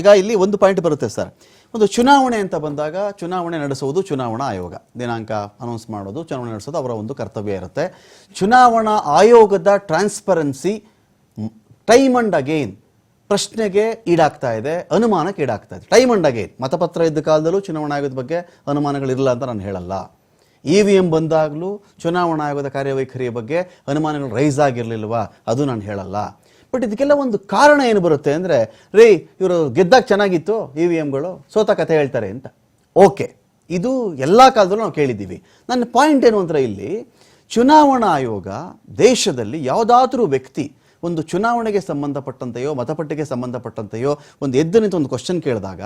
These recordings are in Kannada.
ಈಗ ಇಲ್ಲಿ ಒಂದು ಪಾಯಿಂಟ್ ಬರುತ್ತೆ ಸರ್. ಒಂದು ಚುನಾವಣೆ ಅಂತ ಬಂದಾಗ ಚುನಾವಣೆ ನಡೆಸುವುದು ಚುನಾವಣಾ ಆಯೋಗ. ದಿನಾಂಕ ಅನೌನ್ಸ್ ಮಾಡೋದು ಚುನಾವಣೆ ನಡೆಸೋದು ಅವರ ಒಂದು ಕರ್ತವ್ಯ ಇರುತ್ತೆ. ಚುನಾವಣಾ ಆಯೋಗದ ಟ್ರಾನ್ಸ್ಪರೆನ್ಸಿ ಟೈಮ್ ಅಂಡ್ ಅಗೇನ್ ಪ್ರಶ್ನೆಗೆ ಈಡಾಗ್ತಾ ಇದೆ ಅನುಮಾನಕ್ಕೆ ಈಡಾಗ್ತಾ ಇದೆ. ಟೈಮ್ ಅಂಡ್ ಅಗೇನ್ ಮತಪತ್ರ ಇದ್ದ ಕಾಲದಲ್ಲೂ ಚುನಾವಣಾ ಆಯೋಗದ ಬಗ್ಗೆ ಅನುಮಾನಗಳಿರಲ್ಲ ಅಂತ ನಾನು ಹೇಳಲ್ಲ. ಇ ವಿ ಎಂ ಬಂದಾಗಲೂ ಚುನಾವಣಾ ಆಯೋಗದ ಕಾರ್ಯವೈಖರಿಯ ಬಗ್ಗೆ ಅನುಮಾನಗಳು ರೈಸ್ ಆಗಿರಲಿಲ್ವಾ? ಅದು ನಾನು ಹೇಳಲ್ಲ. ಬಟ್ ಇದಕ್ಕೆಲ್ಲ ಒಂದು ಕಾರಣ ಏನು ಬರುತ್ತೆ ಅಂದರೆ, ರೇ, ಇವರು ಗೆದ್ದಾಗ ಚೆನ್ನಾಗಿತ್ತು, ಇ ವಿ ಎಮ್ಗಳು, ಸೋತ ಕಥೆ ಹೇಳ್ತಾರೆ ಅಂತ. ಓಕೆ. ಇದು ಎಲ್ಲ ಕಾಲದಲ್ಲೂ ನಾವು ಕೇಳಿದ್ದೀವಿ. ನನ್ನ ಪಾಯಿಂಟ್ ಏನು ಅಂದರೆ ಇಲ್ಲಿ, ಚುನಾವಣಾ ಆಯೋಗ ದೇಶದಲ್ಲಿ ಯಾವುದಾದ್ರೂ ವ್ಯಕ್ತಿ ಒಂದು ಚುನಾವಣೆಗೆ ಸಂಬಂಧಪಟ್ಟಂತೆಯೋ, ಮತಪಟ್ಟಿಗೆ ಸಂಬಂಧಪಟ್ಟಂತೆಯೋ, ಒಂದು ಎದ್ದು ನಿಂತು ಒಂದು ಕ್ವಶನ್ ಕೇಳಿದಾಗ,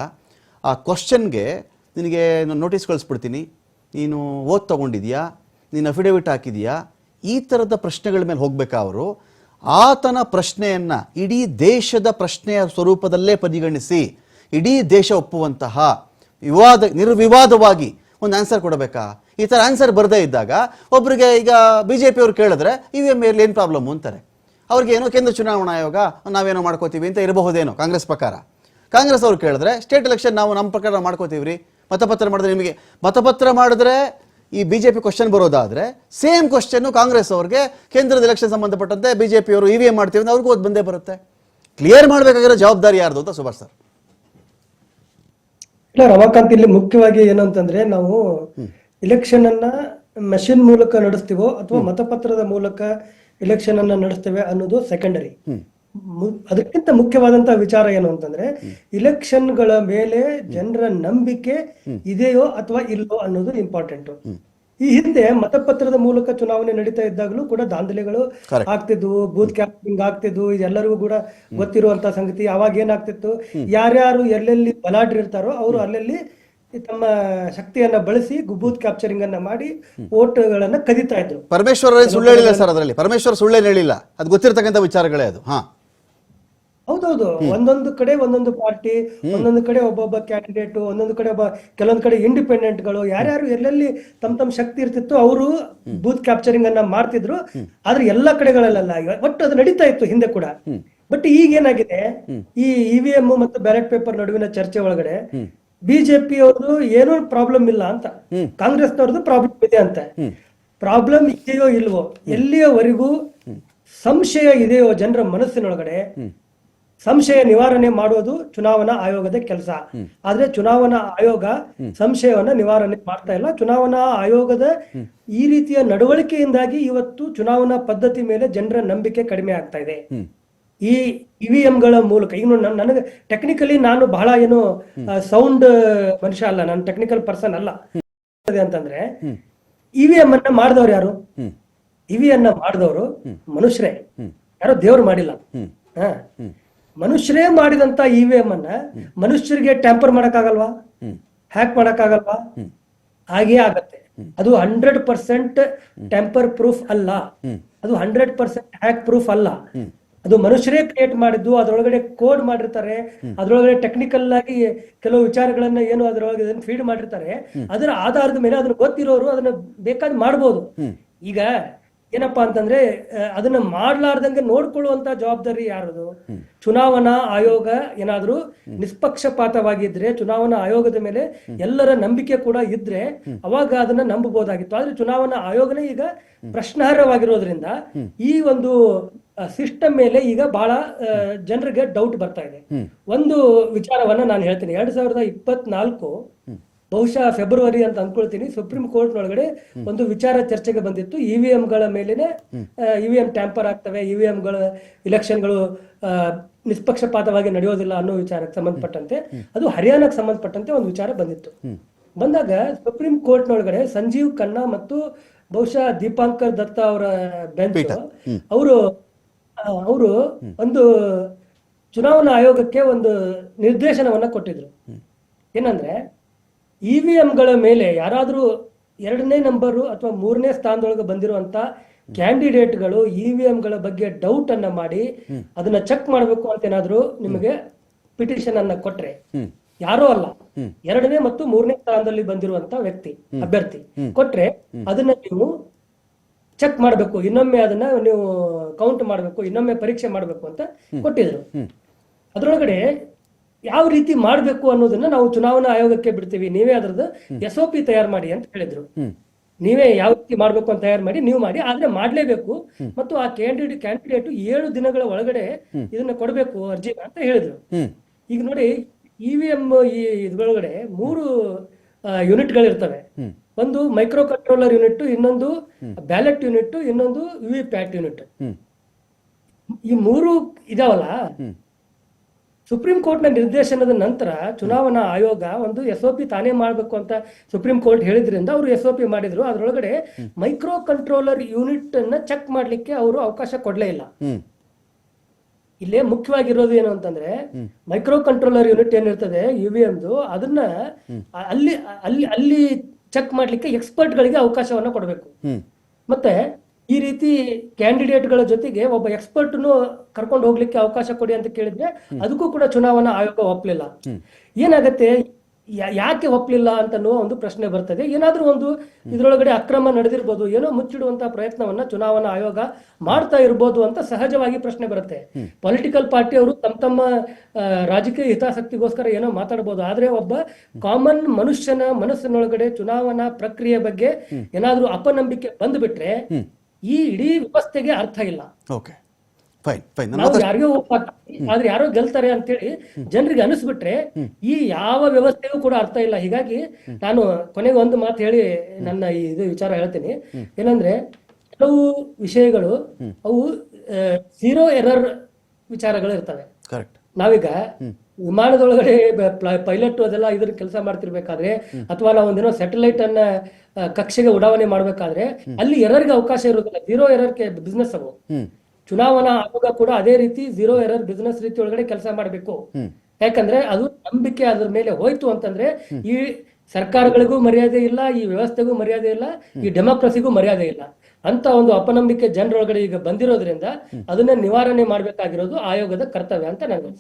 ಆ ಕ್ವಶನ್ಗೆ ನಿನಗೆ ನಾನು ನೋಟಿಸ್ ಕಳಿಸ್ಬಿಡ್ತೀನಿ. ನೀನು ಓದ್ ತಗೊಂಡಿದ್ಯಾ? ನೀನು ಅಫಿಡೇವಿಟ್ ಹಾಕಿದೀಯಾ? ಈ ಥರದ ಪ್ರಶ್ನೆಗಳ ಮೇಲೆ ಹೋಗಬೇಕಾ ಅವರು? ಆತನ ಪ್ರಶ್ನೆಯನ್ನು ಇಡೀ ದೇಶದ ಪ್ರಶ್ನೆಯ ಸ್ವರೂಪದಲ್ಲೇ ಪರಿಗಣಿಸಿ, ಇಡೀ ದೇಶ ಒಪ್ಪುವಂತಹ ವಿವಾದ, ನಿರ್ವಿವಾದವಾಗಿ ಒಂದು ಆನ್ಸರ್ ಕೊಡಬೇಕಾ? ಈ ಥರ ಆನ್ಸರ್ ಬರದೇ ಇದ್ದಾಗ ಒಬ್ಬರಿಗೆ ಈಗ ಬಿ ಜೆ ಪಿಯವರು ಕೇಳಿದ್ರೆ ಇ ವಿ ಎಂ ಮೇಲೆ ಏನು ಪ್ರಾಬ್ಲಮ್ ಅಂತಾರೆ. ಅವ್ರಿಗೆ ಏನೋ ಕೇಂದ್ರ ಚುನಾವಣಾ ಆಯೋಗ ನಾವೇನೋ ಮಾಡ್ಕೋತೀವಿ ಅಂತ ಇರಬಹುದೇನೋ ಕಾಂಗ್ರೆಸ್ ಪ್ರಕಾರ. ಕಾಂಗ್ರೆಸ್ ಅವ್ರು ಕೇಳಿದ್ರೆ ಸ್ಟೇಟ್ ಎಲೆಕ್ಷನ್ ನಾವು ನಮ್ಮ ಪ್ರಕಾರ ಮಾಡ್ಕೋತೀವಿ ರೀ ಮತಪತ್ರ ಮಾಡಿದ್ರೆ ನಿಮಗೆ, ಮತಪತ್ರ ಮಾಡಿದ್ರೆ ಈ ಬಿ ಜೆ ಪಿ ಕ್ವಶನ್ ಬರೋದಾದ್ರೆ ಸೇಮ್ ಕ್ವಶನ್ ಕಾಂಗ್ರೆಸ್ ಅವ್ರಿಗೆ ಕೇಂದ್ರದ ಎಲೆಕ್ಷನ್ ಸಂಬಂಧಪಟ್ಟಂತೆ ಬಿ ಜೆ ಪಿಯವರು ಇ ವಿ ಎಂ ಮಾಡ್ತೀವಿ ಅಂತ ಅವ್ರಿಗೂ ಅದು ಬಂದೇ ಬರುತ್ತೆ. ಕ್ಲಿಯರ್ ಮಾಡಬೇಕಾಗಿರೋ ಜವಾಬ್ದಾರಿ ಯಾರ್ದು ಅಂತ ಸುಭಾಷ್ ಸರ್? ಇಲ್ಲ ರಮಾಕಾಂತ್ ಇಲ್ಲಿ ಮುಖ್ಯವಾಗಿ ಏನಂತಂದ್ರೆ ನಾವು ಇಲೆಕ್ಷನ್ ಅನ್ನ ಮೆಷಿನ್ ಮೂಲಕ ನಡೆಸ್ತೀವೋ ಅಥವಾ ಮತಪತ್ರದ ಮೂಲಕ ಇಲೆಕ್ಷನ್ ಅನ್ನ ನಡೆಸ್ತೇವೆ ಅನ್ನೋದು ಸೆಕೆಂಡರಿ ಅದಕ್ಕಿಂತ ಮುಖ್ಯವಾದಂತಹ ವಿಚಾರ ಏನು ಅಂತಂದ್ರೆ ಇಲೆಕ್ಷನ್ಗಳ ಮೇಲೆ ಜನರ ನಂಬಿಕೆ ಇದೆಯೋ ಅಥವಾ ಇಲ್ಲೋ ಅನ್ನೋದು ಇಂಪಾರ್ಟೆಂಟ್. ಈ ಹಿಂದೆ ಮತಪತ್ರದ ಮೂಲಕ ಚುನಾವಣೆ ನಡೀತಾ ಇದ್ದಾಗಲೂ ಕೂಡ ದಾಂಧಲೆಗಳು. ಆಗ್ತಿದ್ವು ಬೂತ್ ಕ್ಯಾಪಿಂಗ್ ಆಗ್ತಿದ್ವು ಇದೆಲ್ಲರಿಗೂ ಕೂಡ ಗೊತ್ತಿರುವಂತ ಸಂಗತಿ ಅವಾಗ ಏನಾಗ್ತಿತ್ತು ಯಾರ್ಯಾರು ಎಲ್ಲೆಲ್ಲಿ ಬಲಾಢ್ಯ ಇರ್ತಾರೋ ಅವರು ಅಲ್ಲೆಲ್ಲಿ ತಮ್ಮ ಶಕ್ತಿಯನ್ನ ಬಳಸಿ ಬೂತ್ ಕ್ಯಾಪ್ಚರಿಂಗ್ ಅನ್ನ ಮಾಡಿ ಓಟ್ಗಳನ್ನ ಕದಿತಾ ಇದ್ರು. ಪರಮೇಶ್ವರ ಸುಳ್ಳು ಹೇಳಿಲ್ಲ ಸರ್ ಅದರಲ್ಲಿ? ಪರಮೇಶ್ವರ್ ಸುಳ್ಳೇನು ಹೇಳಿಲ್ಲ? ಅದು ಗೊತ್ತಿರತಕ್ಕಂಥ ವಿಚಾರಗಳೇ ಅದು. ಹಾ. ಹೌದೌದು. ಒಂದೊಂದು ಕಡೆ ಒಂದೊಂದು ಪಾರ್ಟಿ ಒಂದೊಂದು ಕಡೆ ಒಬ್ಬೊಬ್ಬ ಕ್ಯಾಂಡಿಡೇಟ್ ಒಂದೊಂದು ಕಡೆ ಒಬ್ಬ ಕೆಲವೊಂದು ಕಡೆ ಇಂಡಿಪೆಂಡೆಂಟ್ಗಳು ಯಾರ್ಯಾರು ಎಲ್ಲೆಲ್ಲಿ ತಮ್ಮ ತಮ್ಮ ಶಕ್ತಿ ಇರ್ತಿತ್ತು ಅವರು ಬೂತ್ ಕ್ಯಾಪ್ಚರಿಂಗ್ ಅನ್ನ ಮಾಡ್ತಿದ್ರು. ಆದ್ರೆ ಎಲ್ಲಾ ಕಡೆಗಳಲ್ಲ ಒಟ್ಟು ಅದು ನಡೀತಾ ಇತ್ತು ಹಿಂದೆ ಕೂಡ. ಬಟ್ ಈಗ ಏನಾಗಿದೆ ಈ ಇವಿಎಂ ಮತ್ತು ಬ್ಯಾಲೆಟ್ ಪೇಪರ್ ನಡುವಿನ ಚರ್ಚೆ ಒಳಗಡೆ ಬಿಜೆಪಿ ಅವರು ಏನೋ ಪ್ರಾಬ್ಲಮ್ ಇಲ್ಲ ಅಂತ. ಕಾಂಗ್ರೆಸ್ನವ್ರದ್ದು ಪ್ರಾಬ್ಲಮ್ ಇದೆ ಅಂತ. ಪ್ರಾಬ್ಲಮ್ ಇದೆಯೋ ಇಲ್ವೋ ಎಲ್ಲಿಯವರೆಗೂ ಸಂಶಯ ಇದೆಯೋ ಜನರ ಮನಸ್ಸಿನೊಳಗಡೆ ಸಂಶಯ ನಿವಾರಣೆ ಮಾಡುವುದು ಚುನಾವಣಾ ಆಯೋಗದ ಕೆಲಸ. ಆದ್ರೆ ಚುನಾವಣಾ ಆಯೋಗ ಸಂಶಯವನ್ನ ನಿವಾರಣೆ ಮಾಡ್ತಾ ಇಲ್ಲ. ಚುನಾವಣಾ ಆಯೋಗದ ಈ ರೀತಿಯ ನಡವಳಿಕೆಯಿಂದಾಗಿ ಇವತ್ತು ಚುನಾವಣಾ ಪದ್ಧತಿ ಮೇಲೆ ಜನರ ನಂಬಿಕೆ ಕಡಿಮೆ ಆಗ್ತಾ ಇದೆ. ಈ ಇವಿಎಂಗಳ ಮೂಲಕ ಈಗ ನನಗೆ ಟೆಕ್ನಿಕಲಿ ನಾನು ಬಹಳ ಏನು ಸೌಂಡ್ ಮನುಷ್ಯ ಅಲ್ಲ, ನಾನು ಟೆಕ್ನಿಕಲ್ ಪರ್ಸನ್ ಅಲ್ಲ. ಅಂತಂದ್ರೆ ಇವಿಎಂ ಅನ್ನ ಮಾಡಿದವ್ರು ಯಾರು? ಇವಿಯನ್ನ ಮಾಡಿದವರು ಮನುಷ್ಯರೇ. ಯಾರೋ ದೇವ್ರು ಮಾಡಿಲ್ಲ. ಹ. ಮನುಷ್ಯರೇ ಮಾಡಿದಂತ ಇವಿಎಂ ಅನ್ನ ಮನುಷ್ಯರಿಗೆ ಟ್ಯಾಂಪರ್ ಮಾಡಕ್ಕಾಗಲ್ವಾ? ಹ್ಯಾಕ್ ಮಾಡಕ್ಕಾಗಲ್ವಾ? ಹಾಗೇ ಆಗತ್ತೆ. ಅದು ಹಂಡ್ರೆಡ್ ಪರ್ಸೆಂಟ್ ಟೆಂಪರ್ ಪ್ರೂಫ್ ಅಲ್ಲ. ಅದು ಹಂಡ್ರೆಡ್ ಪರ್ಸೆಂಟ್ ಹ್ಯಾಕ್ ಪ್ರೂಫ್ ಅಲ್ಲ. ಅದು ಮನುಷ್ಯರೇ ಕ್ರಿಯೇಟ್ ಮಾಡಿದ್ದು ಅದರೊಳಗಡೆ ಕೋಡ್ ಮಾಡಿರ್ತಾರೆ ಅದರೊಳಗಡೆ ಟೆಕ್ನಿಕಲ್ ಆಗಿ ಕೆಲವು ವಿಚಾರಗಳನ್ನ ಏನು ಅದರೊಳಗೆ ಫೀಡ್ ಮಾಡಿರ್ತಾರೆ ಅದರ ಆಧಾರದ ಮೇಲೆ ಅದನ್ನ ಗೊತ್ತಿರೋರು ಅದನ್ನ ಬೇಕಾದ್ ಮಾಡ್ಬೋದು. ಈಗ ಏನಪ್ಪಾ ಅಂತಂದ್ರೆ ಅದನ್ನ ಮಾಡ್ಲಾರ್ದಂಗೆ ನೋಡ್ಕೊಳ್ಳುವಂತ ಜವಾಬ್ದಾರಿ ಯಾರದು? ಚುನಾವಣಾ ಆಯೋಗ ಏನಾದ್ರೂ ನಿಷ್ಪಕ್ಷಪಾತವಾಗಿದ್ರೆ ಚುನಾವಣಾ ಆಯೋಗದ ಮೇಲೆ ಎಲ್ಲರ ನಂಬಿಕೆ ಕೂಡ ಇದ್ರೆ ಅವಾಗ ಅದನ್ನ ನಂಬಬಹುದಾಗಿತ್ತು ಆದ್ರೆ ಚುನಾವಣಾ ಆಯೋಗನೇ ಈಗ ಪ್ರಶ್ನಾರ್ಹವಾಗಿರೋದ್ರಿಂದ ಈ ಒಂದು ಸಿಸ್ಟಮ್ ಮೇಲೆ ಈಗ ಬಹಳ ಜನರಿಗೆ ಡೌಟ್ ಬರ್ತಾ ಇದೆ. ಒಂದು ವಿಚಾರವನ್ನ ನಾನು ಹೇಳ್ತೀನಿ. ಎರಡ್ ಸಾವಿರದ ಇಪ್ಪತ್ನಾಲ್ಕು ಬಹುಶಃ ಫೆಬ್ರವರಿ ಅಂತ ಅನ್ಕೊಳ್ತೀನಿ. ಸುಪ್ರೀಂ ಕೋರ್ಟ್ ನೊಳಗಡೆ ಒಂದು ವಿಚಾರ ಚರ್ಚೆಗೆ ಬಂದಿತ್ತು. ಇವಿಎಂ ಗಳ ಮೇಲೆನೆ ಇವಿಎಂ ಟ್ಯಾಂಪರ್ ಆಗ್ತವೆ ಇವಿಎಂ ಗಳ ಇಲೆಕ್ಷನ್ಗಳು ನಿಷ್ಪಕ್ಷಪಾತವಾಗಿ ನಡೆಯೋದಿಲ್ಲ ಅನ್ನೋ ವಿಚಾರಕ್ಕೆ ಸಂಬಂಧಪಟ್ಟಂತೆ ಅದು ಹರಿಯಾಣಕ್ಕೆ ಸಂಬಂಧಪಟ್ಟಂತೆ ಒಂದು ವಿಚಾರ ಬಂದಿತ್ತು. ಬಂದಾಗ ಸುಪ್ರೀಂ ಕೋರ್ಟ್ ನೊಳಗಡೆ ಸಂಜೀವ್ ಖನ್ನಾ ಮತ್ತು ಬಹುಶಃ ದೀಪಾಂಕರ್ ದತ್ತ ಅವರ ಬೆಂಚ್ ಅವರು ಅವರು ಒಂದು ಚುನಾವಣಾ ಆಯೋಗಕ್ಕೆ ಒಂದು ನಿರ್ದೇಶನವನ್ನ ಕೊಟ್ಟಿದ್ರು. ಏನಂದ್ರೆ ಇವಿಎಂಗಳ ಮೇಲೆ ಯಾರಾದರೂ ಎರಡನೇ ನಂಬರು ಅಥವಾ ಮೂರನೇ ಸ್ಥಾನದೊಳಗೆ ಬಂದಿರುವಂತ ಕ್ಯಾಂಡಿಡೇಟ್ಗಳು ಇವಿಎಂಗಳ ಬಗ್ಗೆ ಡೌಟ್ ಅನ್ನ ಮಾಡಿ ಅದನ್ನ ಚೆಕ್ ಮಾಡಬೇಕು ಅಂತ ಏನಾದರೂ ನಿಮಗೆ ಪಿಟಿಷನ್ ಅನ್ನ ಕೊಟ್ರೆ. ಯಾರೋ ಅಲ್ಲ. ಎರಡನೇ ಮತ್ತು ಮೂರನೇ ಸ್ಥಾನದಲ್ಲಿ ಬಂದಿರುವಂತ ವ್ಯಕ್ತಿ ಅಭ್ಯರ್ಥಿ ಕೊಟ್ರೆ ಅದನ್ನ ನೀವು ಚೆಕ್ ಮಾಡಬೇಕು ಇನ್ನೊಮ್ಮೆ ಅದನ್ನ ನೀವು ಕೌಂಟ್ ಮಾಡಬೇಕು ಇನ್ನೊಮ್ಮೆ ಪರೀಕ್ಷೆ ಮಾಡಬೇಕು ಅಂತ ಕೊಟ್ಟಿದ್ರು. ಅದರೊಳಗಡೆ ಯಾವ ರೀತಿ ಮಾಡಬೇಕು ಅನ್ನೋದನ್ನ ನಾವು ಚುನಾವಣಾ ಆಯೋಗಕ್ಕೆ ಬಿಡ್ತೀವಿ. ನೀವೇ ಅದ್ರದ್ದು ಎಸ್ ಒ ಪಿ ತಯಾರು ಮಾಡಿ ಅಂತ ಹೇಳಿದ್ರು. ನೀವೇ ಯಾವ ರೀತಿ ಮಾಡ್ಬೇಕು ಅಂತ ತಯಾರು ಮಾಡಿ ನೀವು ಮಾಡಿ ಆದ್ರೆ ಮಾಡ್ಲೇಬೇಕು. ಮತ್ತು ಆ ಕ್ಯಾಂಡಿಡೇಟ್ ಕ್ಯಾಂಡಿಡೇಟ್ ಏಳು ದಿನಗಳ ಒಳಗಡೆ ಇದನ್ನ ಕೊಡಬೇಕು ಅರ್ಜಿ ಅಂತ ಹೇಳಿದ್ರು. ಈಗ ನೋಡಿ ಇ ವಿ ಎಂ ಈ ಇದ್ರೊಳಗಡೆ ಮೂರು ಯೂನಿಟ್ ಗಳಿರ್ತವೆ ಒಂದು ಮೈಕ್ರೋ ಕಂಟ್ರೋಲರ್ ಯೂನಿಟ್ ಇನ್ನೊಂದು ಬ್ಯಾಲೆಟ್ ಯೂನಿಟ್ ಇನ್ನೊಂದು ವಿವಿ ವಿ ಪ್ಯಾಟ್ ಯೂನಿಟ್ ಈ ಮೂರು ಇದಾವಲ್ಲ? ಸುಪ್ರೀಂ ಕೋರ್ಟ್ನ ನಿರ್ದೇಶನದ ನಂತರ ಚುನಾವಣಾ ಆಯೋಗ ಒಂದು ಎಸ್ ಒ ಪಿ ತಾನೇ ಮಾಡಬೇಕು ಅಂತ ಸುಪ್ರೀಂ ಕೋರ್ಟ್ ಹೇಳಿದ್ರಿಂದ ಅವರು ಎಸ್ ಒ ಪಿ ಮಾಡಿದ್ರು. ಅದರೊಳಗಡೆ ಮೈಕ್ರೋ ಕಂಟ್ರೋಲರ್ ಯೂನಿಟ್ ಅನ್ನ ಚೆಕ್ ಮಾಡ್ಲಿಕ್ಕೆ ಅವರು ಅವಕಾಶ ಕೊಡ್ಲೇ ಇಲ್ಲ. ಇಲ್ಲೇ ಮುಖ್ಯವಾಗಿರೋದು ಏನು ಅಂತಂದ್ರೆ ಮೈಕ್ರೋ ಕಂಟ್ರೋಲರ್ ಯೂನಿಟ್ ಏನಿರ್ತದೆ ಯು ವಿ ಎಮ್ದು ಅದನ್ನ ಅಲ್ಲಿ ಅಲ್ಲಿ ಅಲ್ಲಿ ಚೆಕ್ ಮಾಡ್ಲಿಕ್ಕೆ ಎಕ್ಸ್ಪರ್ಟ್ ಗಳಿಗೆ ಅವಕಾಶವನ್ನ ಕೊಡಬೇಕು. ಮತ್ತೆ ಈ ರೀತಿ ಕ್ಯಾಂಡಿಡೇಟ್ಗಳ ಜೊತೆಗೆ ಒಬ್ಬ ಎಕ್ಸ್ಪರ್ಟ್ನು ಕರ್ಕೊಂಡು ಹೋಗ್ಲಿಕ್ಕೆ ಅವಕಾಶ ಕೊಡಿ ಅಂತ ಕೇಳಿದ್ರೆ ಅದಕ್ಕೂ ಕೂಡ ಚುನಾವಣಾ ಆಯೋಗ ಒಪ್ಪಲಿಲ್ಲ ಏನಾಗತ್ತೆ? ಯಾಕೆ ಒಪ್ಪಲಿಲ್ಲ ಅಂತ ಒಂದು ಪ್ರಶ್ನೆ ಬರ್ತದೆ. ಏನಾದ್ರೂ ಒಂದು ಇದರೊಳಗಡೆ ಅಕ್ರಮ ನಡೆದಿರ್ಬೋದು ಏನೋ ಮುಚ್ಚಿಡುವಂತ ಪ್ರಯತ್ನವನ್ನ ಚುನಾವಣಾ ಆಯೋಗ ಮಾಡ್ತಾ ಇರ್ಬೋದು ಅಂತ ಸಹಜವಾಗಿ ಪ್ರಶ್ನೆ ಬರುತ್ತೆ. ಪೊಲಿಟಿಕಲ್ ಪಾರ್ಟಿ ಅವರು ತಮ್ಮ ತಮ್ಮ ರಾಜಕೀಯ ಹಿತಾಸಕ್ತಿಗೋಸ್ಕರ ಏನೋ ಮಾತಾಡ್ಬೋದು. ಆದ್ರೆ ಒಬ್ಬ ಕಾಮನ್ ಮನುಷ್ಯನ ಮನಸ್ಸಿನೊಳಗಡೆ ಚುನಾವಣಾ ಪ್ರಕ್ರಿಯೆ ಬಗ್ಗೆ ಏನಾದ್ರೂ ಅಪನಂಬಿಕೆ ಬಂದ್ಬಿಟ್ರೆ ಈ ಇಡೀ ವ್ಯವಸ್ಥೆಗೆ ಅರ್ಥ ಇಲ್ಲ. ಓಕೆ. Fine fine. ನಾವು ಯಾರಿಗೋ ಆದ್ರೆ ಯಾರೋ ಗೆಲ್ತಾರೆ ಅಂತೇಳಿ ಜನರಿಗೆ ಅನಿಸ್ಬಿಟ್ರೆ ಈ ಯಾವ ವ್ಯವಸ್ಥೆಯೂ ಕೂಡ ಅರ್ಥ ಇಲ್ಲ. ಹೀಗಾಗಿ ನಾನು ಕೊನೆಗೆ ಒಂದು ಮಾತು ಹೇಳಿ ನನ್ನ ಈ ಇದು ವಿಚಾರ ಹೇಳ್ತೀನಿ. ಏನಂದ್ರೆ ಕೆಲವು ವಿಷಯಗಳು ಅವು ಝೀರೋ ಎರರ್ ವಿಚಾರಗಳು ಇರ್ತವೆ. ಕರೆಕ್ಟ್ ನಾವೀಗ ವಿಮಾನದೊಳಗಡೆ ಪೈಲಟ್ ಅದೆಲ್ಲ ಇದ್ರ ಕೆಲಸ ಮಾಡ್ತಿರ್ಬೇಕಾದ್ರೆ ಅಥವಾ ನಾವು ಒಂದೇನೋ ಸ್ಯಾಟಲೈಟ್ ಅನ್ನ ಕಕ್ಷೆಗೆ ಉಡಾವಣೆ ಮಾಡ್ಬೇಕಾದ್ರೆ ಅಲ್ಲಿ ಎರರ್ಗೆ ಅವಕಾಶ ಇರೋದಿಲ್ಲ ಜೀರೋ ಎರರ್ಗೆ ಬಿಸ್ನೆಸ್ ಅವು ಚುನಾವಣಾ ಆಯೋಗ ಕೂಡ ಅದೇ ರೀತಿ ಜೀರೋ ಎರರ್ ಬಿಸ್ನೆಸ್ ರೀತಿ ಒಳಗಡೆ ಕೆಲಸ ಮಾಡಬೇಕು. ಯಾಕಂದ್ರೆ ಅದು ನಂಬಿಕೆ ಅದ್ರ ಮೇಲೆ ಹೋಯ್ತು ಅಂತಂದ್ರೆ ಈ ಸರ್ಕಾರಗಳಿಗೂ ಮರ್ಯಾದೆ ಇಲ್ಲ ಈ ವ್ಯವಸ್ಥೆಗೂ ಮರ್ಯಾದೆ ಇಲ್ಲ ಈ ಡೆಮೋಕ್ರಸಿಗೂ ಮರ್ಯಾದೆ ಇಲ್ಲ. ಅಂತ ಒಂದು ಅಪನಂಬಿಕೆ ಜನರೊಳಗಡೆ ಈಗ ಬಂದಿರೋದ್ರಿಂದ ಅದನ್ನ ನಿವಾರಣೆ ಮಾಡ್ಬೇಕಾಗಿರೋದು ಆಯೋಗದ ಕರ್ತವ್ಯ ಅಂತ ನನಗೆ